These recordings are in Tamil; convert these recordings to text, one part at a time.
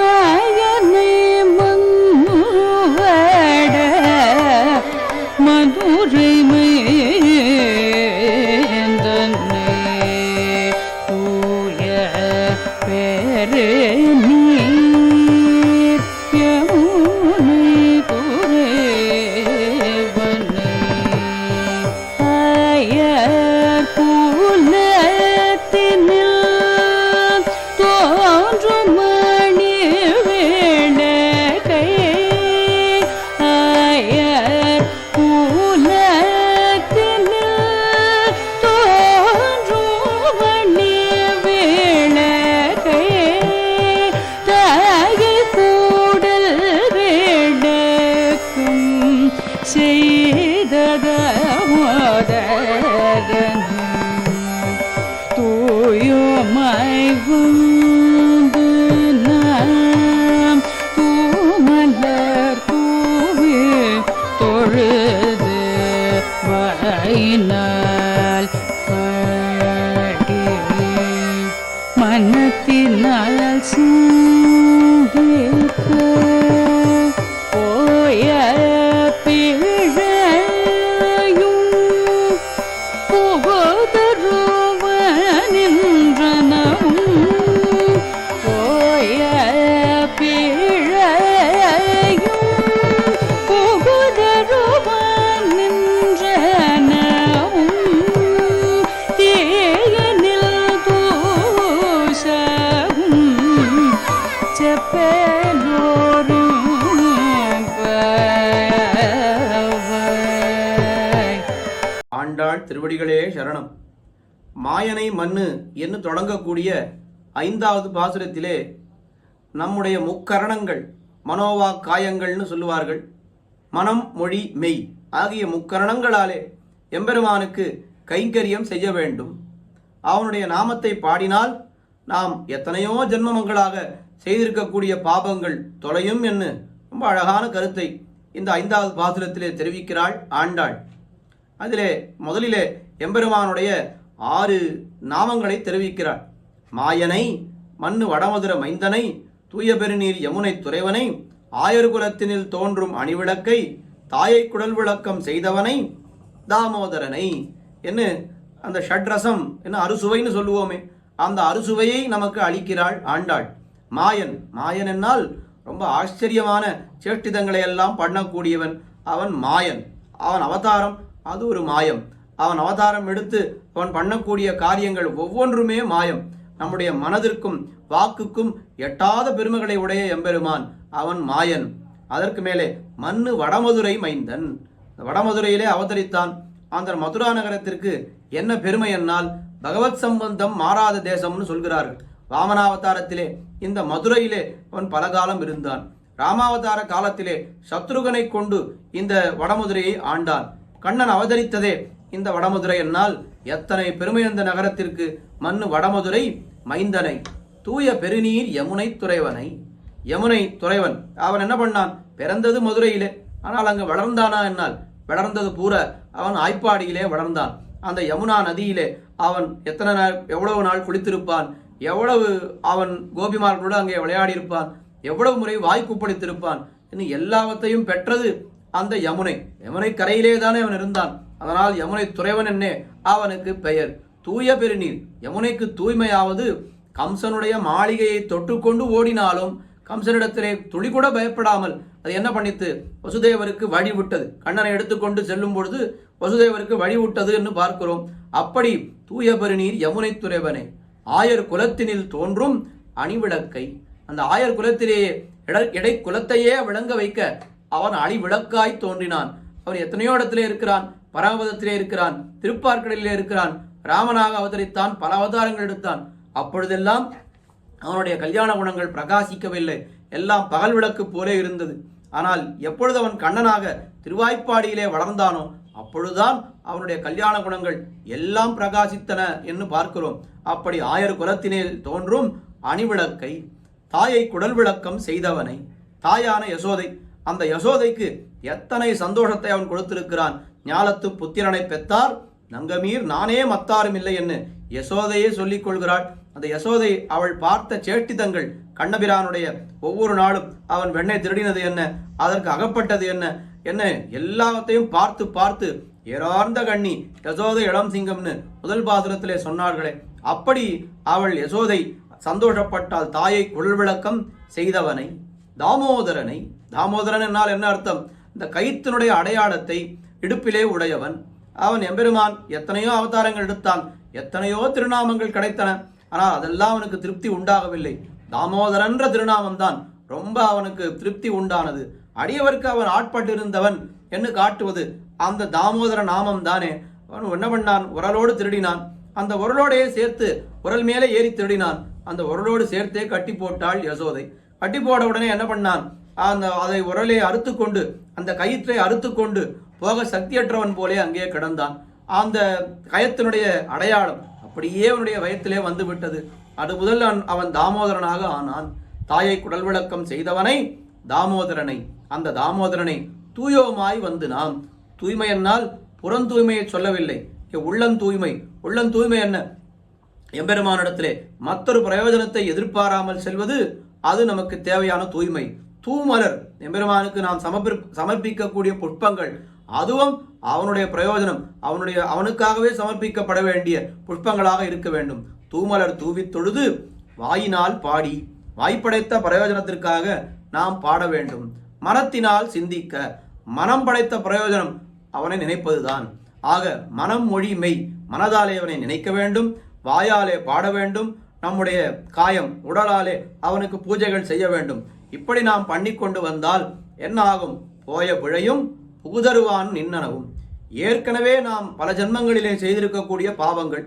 மாயனை மனத்தினால் பாடி மனத்தினால் சூடிக்க ஆண்டாள் திருவடிகளே சரணம். மாயனை மண்ணு என்று தொடங்கக்கூடிய ஐந்தாவது பாசுரத்திலே நம்முடைய முக்கரணங்கள் மனோவா காயங்கள்னு சொல்லுவார்கள். மனம் மொழி மெய் ஆகிய முக்கரணங்களாலே எம்பெருமானுக்கு கைங்கரியம் செய்ய வேண்டும். அவனுடைய நாமத்தை பாடினால் நாம் எத்தனையோ ஜென்மங்களாக செய்திருக்கக்கூடிய பாபங்கள் தொலையும் என்று ரொம்ப அழகான கருத்தை இந்த ஐந்தாவது பாசுரத்திலே தெரிவிக்கிறாள் ஆண்டாள். அதிலே முதலிலே எம்பெருமானுடைய ஆறு நாமங்களை தெரிவிக்கிறார். மாயனை மண்ணு வடமதுர மைந்தனை தூய பெருநீர் யமுனை துறைவனை ஆயர்குலத்தினில் தோன்றும் அணிவிளக்கை தாயை குடல் விளக்கம் செய்தவனை தாமோதரனை என்ன அந்த ஷட்ரசம் என்ன அறுசுவைன்னு சொல்லுவோமே அந்த அறுசுவையை நமக்கு அளிக்கிறாள் ஆண்டாள். மாயன் மாயன் என்னால் ரொம்ப ஆச்சரியமான சேஷ்டிதங்களை எல்லாம் பண்ணக்கூடியவன் அவன் மாயன். அவன் அவதாரம் அது ஒரு மாயம். அவன் அவதாரம் எடுத்து அவன் பண்ணக்கூடிய காரியங்கள் ஒவ்வொன்றுமே மாயம். நம்முடைய மனதிற்கும் வாக்குக்கும் எட்டாத பெருமைகளை உடைய எம்பெருமான். அவன் மாயன். அதற்கு மேலே மண்ணு வடமதுரை மைந்தன். வடமதுரையிலே அவதரித்தான். அந்த மதுரா நகரத்திற்கு என்ன பெருமை என்னால் பகவத் சம்பந்தம் மாறாத தேசம்னு சொல்கிறார்கள். வாமனாவதாரத்திலே இந்த மதுரையிலே அவன் பல காலம் இருந்தான். ராமாவதார காலத்திலே சத்ருகனை கொண்டு இந்த வடமதுரையை ஆண்டான். கண்ணன் அவதரித்ததே இந்த வடமதுரை என்னால். எத்தனை பெருமை அந்த நகரத்திற்கு மண்ணு வடமதுரை மைந்தனை. தூய பெருநீர் யமுனை துறைவனை. யமுனை துறைவன். அவன் என்ன பண்ணான்? பிறந்தது மதுரையிலே. ஆனால் அங்கு வளர்ந்தானா என்னால்? வளர்ந்தது பூரா அவன் ஆய்ப்பாடியிலே வளர்ந்தான். அந்த யமுனா நதியிலே அவன் எத்தனை நாள் எவ்வளவு நாள் குளித்திருப்பான்? எவ்வளவு அவன் கோபிமார்களோடு அங்கே விளையாடி இருப்பான் எவ்வளவு முறை வாய்க்குப்பளித்திருப்பான் இன்னும் எல்லாவற்றையும் பெற்றது அந்த யமுனை. யமுனை கரையிலே தானே அவன் இருந்தான். அதனால் யமுனை துறைவன் என்னே? அவனுக்கு பெயர் தூய பெருநீர். யமுனைக்கு தூய்மையாவது கம்சனுடைய மாளிகையை தொட்டுக்கொண்டு ஓடினாலும் கம்சனிடத்திலே துளி கூட பயப்படாமல் அது என்ன பண்ணித்து? வசுதேவருக்கு வழி விட்டது. கண்ணனை எடுத்துக்கொண்டு செல்லும் பொழுது வசுதேவருக்கு வழி விட்டது என்று பார்க்கிறோம். அப்படி தூய பெருநீர் யமுனை துறைவனே. ஆயர் குலத்தினில் தோன்றும் அணிவிளக்கை அந்த ஆயர் குலத்திலேயே இடை இடை குலத்தையே விளங்க வைக்க அவன் அழிவிளக்காய் தோன்றினான். அவர் எத்தனையோ இடத்திலே இருக்கிறான். பராபதத்திலே இருக்கிறான். திருப்பார்க்கடலிலே இருக்கிறான். ராமனாக அவதரித்தான். பல அவதாரங்கள் எடுத்தான். அப்பொழுதெல்லாம் அவனுடைய கல்யாண குணங்கள் பிரகாசிக்கவில்லை. எல்லாம் பகல் விளக்கு போலே இருந்தது. ஆனால் எப்பொழுது அவன் கண்ணனாக திருவாய்ப்பாடியிலே வளர்ந்தானோ அப்பொழுதுதான் அவனுடைய கல்யாண குணங்கள் எல்லாம் பிரகாசித்தன என்று பார்க்கிறோம். அப்படி ஆயர் குலத்தினில் தோன்றும் அணிவிளக்கை தாயை குடல் விளக்கம் செய்தவனை தாயான யசோதை அந்த யசோதைக்கு எத்தனை சந்தோஷத்தை அவன் கொடுத்திருக்கிறான்? ஞாலத்து புத்திரனை பெற்றார். நங்கமீர் நானே மத்தாரும் இல்லை என்று யசோதையே சொல்லிக் கொள்கிறாள். அந்த யசோதை அவள் பார்த்த சேட்டிதங்கள் கண்ணபிரானுடைய ஒவ்வொரு நாளும் அவன் வெண்ணை திருடினது என்ன? அதற்கு அகப்பட்டது என்ன? என்ன? எல்லாத்தையும் பார்த்து பார்த்து ஏறார்ந்த கண்ணி யசோதை இளம் சிங்கம்னு முதல் பாசுரத்திலே சொன்னார்களே. அப்படி அவள் யசோதை சந்தோஷப்பட்டால் தாயை குழல் விளக்கம் செய்தவனை தாமோதரனை தாமோதரன் என்னால் என்ன அர்த்தம்? இந்த கயிற்றினுடைய அடையாளத்தை இடுப்பிலே உடையவன். அவன் எம்பெருமான் எத்தனையோ அவதாரங்கள் எடுத்தான். எத்தனையோ திருநாமங்கள் கிடைத்தன. ஆனால் அதெல்லாம் அவனுக்கு திருப்தி உண்டாகவில்லை. தாமோதரன்ற திருநாமம் தான் ரொம்ப அவனுக்கு திருப்தி உண்டானது. அடியவருக்கு அவன் ஆட்பட்டிருந்தவன் என்று காட்டுவது அந்த தாமோதர நாமம் தானே அவன் என்ன பண்ணான்? உரலோடு திருடினான். அந்த உரலோடையே சேர்த்து உரல் மேலே ஏறி திருடினான். அந்த உரலோடு சேர்த்தே கட்டி போட்டாள் யசோதை. கட்டி போட உடனே என்ன பண்ணான்? அந்த அதை உரலை அறுத்து கொண்டு அந்த கயிற்றை அறுத்து கொண்டு போக சக்தியற்றவன் போலே அங்கே கிடந்தான். அந்த கயத்தினுடைய அடையாளம் அப்படியே அவனுடைய வயத்திலே வந்து விட்டது அது முதல் அவன் தாமோதரனாக ஆனான். தாயை குடல் விளக்கம் செய்தவனை தாமோதரனை அந்த தாமோதரனை தூயோமாய் வந்து நாம். தூய்மை என்னால் புறம் தூய்மையை சொல்லவில்லை. உள்ளம் தூய்மை. உள்ளம் தூய்மை என்ன? எம்பெருமானிடத்திலே மற்றொரு பிரயோஜனத்தை எதிர்பாராமல் செல்வது அது நமக்கு தேவையான தூய்மை. தூமலர் எம்பெருமானுக்கு நாம் சமர்ப்பி சமர்ப்பிக்கக்கூடிய புஷ்பங்கள் அதுவும் அவனுடைய பிரயோஜனம். அவனுடைய அவனுக்காகவே சமர்ப்பிக்கப்பட வேண்டிய புஷ்பங்களாக இருக்க வேண்டும். தூமலர் தூவித் தொழுது வாயினால் பாடி வாய்ப்படைத்த பிரயோஜனத்திற்காக நாம் பாட வேண்டும். மனத்தினால் சிந்திக்க மனம் படைத்த பிரயோஜனம் அவனை நினைப்பதுதான். ஆக மனம் மொழி மெய் மனதாலே அவனை நினைக்க வேண்டும். வாயாலே பாட வேண்டும். நம்முடைய காயம் உடலாலே அவனுக்கு பூஜைகள் செய்ய வேண்டும். இப்படி நாம் பண்ணி கொண்டு வந்தால் என்ன ஆகும் போய பிழையும் புகுதருவான் நின்னனவும். ஏற்கனவே நாம் பல ஜென்மங்களிலே செய்திருக்கக்கூடிய பாவங்கள்.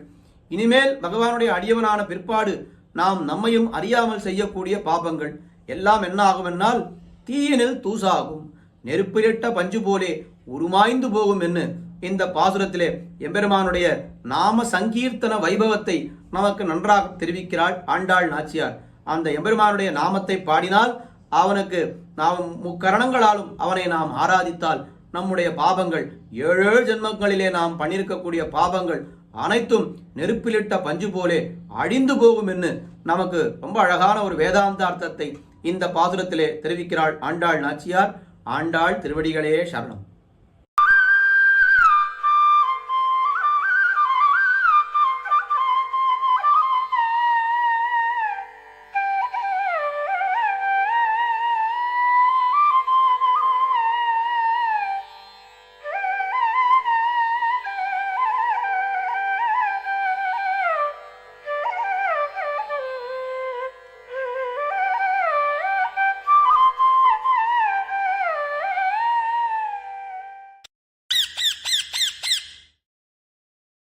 இனிமேல் பகவானுடைய அடியவனான பிற்பாடு நாம் நம்மையும் அறியாமல் செய்யக்கூடிய பாபங்கள். எல்லாம் என்ன ஆகும் தீயினில் தூசாகும். நெருப்பிலிட்ட பஞ்சு போலே உருமாய்ந்து போகும் என்று இந்த பாசுரத்திலே எம்பெருமானுடைய நாம சங்கீர்த்தன வைபவத்தை நமக்கு நன்றாக தெரிவிக்கிறாள் ஆண்டாள் நாச்சியார். அந்த எம்பெருமானுடைய நாமத்தை பாடினால் அவனுக்கு நாம் முக்கரணங்களாலும் அவனை நாம் ஆராதித்தால் நம்முடைய பாபங்கள் ஏழு ஏழு ஜென்மங்களிலே நாம் பண்ணியிருக்கக்கூடிய பாபங்கள் அனைத்தும் நெருப்பிலிட்ட பஞ்சு போலே அழிந்து போகும் என்று நமக்கு ரொம்ப அழகான ஒரு வேதாந்த அர்த்தத்தை இந்த பாசுரத்திலே தெரிவிக்கிறாள் ஆண்டாள் நாச்சியார். ஆண்டாள் திருவடிகளே சரணம்.